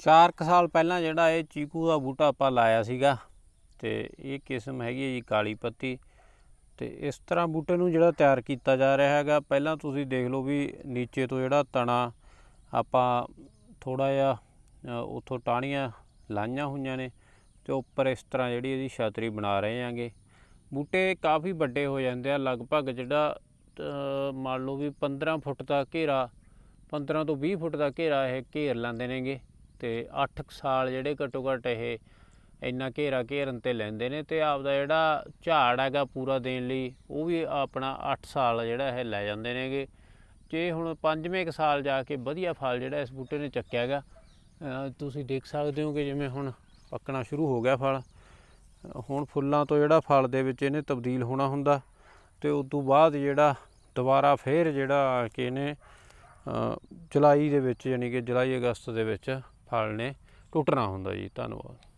4 ਸਾਲ ਪਹਿਲਾਂ ਜਿਹੜਾ ਇਹ ਚੀਕੂ ਦਾ ਬੂਟਾ ਆਪਾਂ ਲਾਇਆ ਸੀਗਾ ਤੇ ਇਹ ਕਿਸਮ ਹੈਗੀ ਹੈ ਜੀ ਕਾਲੀ ਪੱਤੀ ਤੇ ਇਸ ਤਰ੍ਹਾਂ ਬੂਟੇ ਨੂੰ ਜਿਹੜਾ ਤਿਆਰ ਕੀਤਾ ਜਾ ਰਿਹਾ ਹੈਗਾ ਪਹਿਲਾਂ ਤੁਸੀਂ ਦੇਖ ਲਓ ਵੀ ਨੀਚੇ ਤੋਂ ਜਿਹੜਾ ਤਣਾ ਆਪਾਂ ਥੋੜਾ ਜਿਹਾ ਅ, ਉੱਥੋਂ ਟਾਹਣੀਆਂ ਲਾਈਆਂ ਹੋਈਆਂ ਨੇ ਤੇ ਉੱਪਰ ਇਸ ਤਰ੍ਹਾਂ ਜਿਹੜੀ ਇਹਦੀ ਛਤਰੀ ਬਣਾ ਰਹੇ ਆਂਗੇ ਬੂਟੇ ਕਾਫੀ ਵੱਡੇ ਹੋ ਜਾਂਦੇ ਆ ਲਗਭਗ ਜਿਹੜਾ ਮੰਨ ਲਓ ਵੀ 15 ਫੁੱਟ ਦਾ ਘੇਰਾ 15 ਤੋਂ 20 ਫੁੱਟ ਦਾ ਘੇਰਾ ਇਹ ਘੇਰ ਲੈਂਦੇ ਨੇਗੇ। ਤੇ 8 ਸਾਲ ਜਿਹੜੇ ਘੱਟੋ ਘੱਟ ਇਹ ਇੰਨਾ ਘੇਰਾ ਘੇਰਨ ਤੇ ਲੈਂਦੇ ਨੇ ਤੇ ਆਪਦਾ ਜਿਹੜਾ ਝਾੜ ਹੈਗਾ ਪੂਰਾ ਦੇਣ ਲਈ, ਉਹ ਵੀ ਆਪਣਾ 8 ਸਾਲ ਜਿਹੜਾ ਇਹ ਲੈ ਜਾਂਦੇ ਨੇਗੇ। ਜੇ ਹੁਣ ਪੰਜਵੇਂ ਕੁ ਸਾਲ ਜਾ ਕੇ ਵਧੀਆ ਫਲ ਜਿਹੜਾ ਇਸ ਬੂਟੇ ਨੇ ਚੱਕਿਆ ਹੈਗਾ ਤੁਸੀਂ ਦੇਖ ਸਕਦੇ ਹੋ ਕਿ ਜਿਵੇਂ ਹੁਣ ਪੱਕਣਾ ਸ਼ੁਰੂ ਹੋ ਗਿਆ ਫਲ, ਹੁਣ ਫੁੱਲਾਂ ਤੋਂ ਜਿਹੜਾ ਫਲ ਦੇ ਵਿੱਚ ਇਹਨੇ ਤਬਦੀਲ ਹੋਣਾ ਹੁੰਦਾ ਤੇ ਉਸ ਤੋਂ ਬਾਅਦ ਜਿਹੜਾ ਦੁਬਾਰਾ ਫੇਰ ਜਿਹੜਾ ਕਿ ਇਹਨੇ ਜੁਲਾਈ ਦੇ ਵਿੱਚ, ਯਾਨੀ ਕਿ ਜੁਲਾਈ ਅਗਸਤ ਦੇ ਵਿੱਚ ਫਲ ਨੇ ਟੁੱਟਣਾ ਹੁੰਦਾ ਜੀ ਧੰਨਵਾਦ।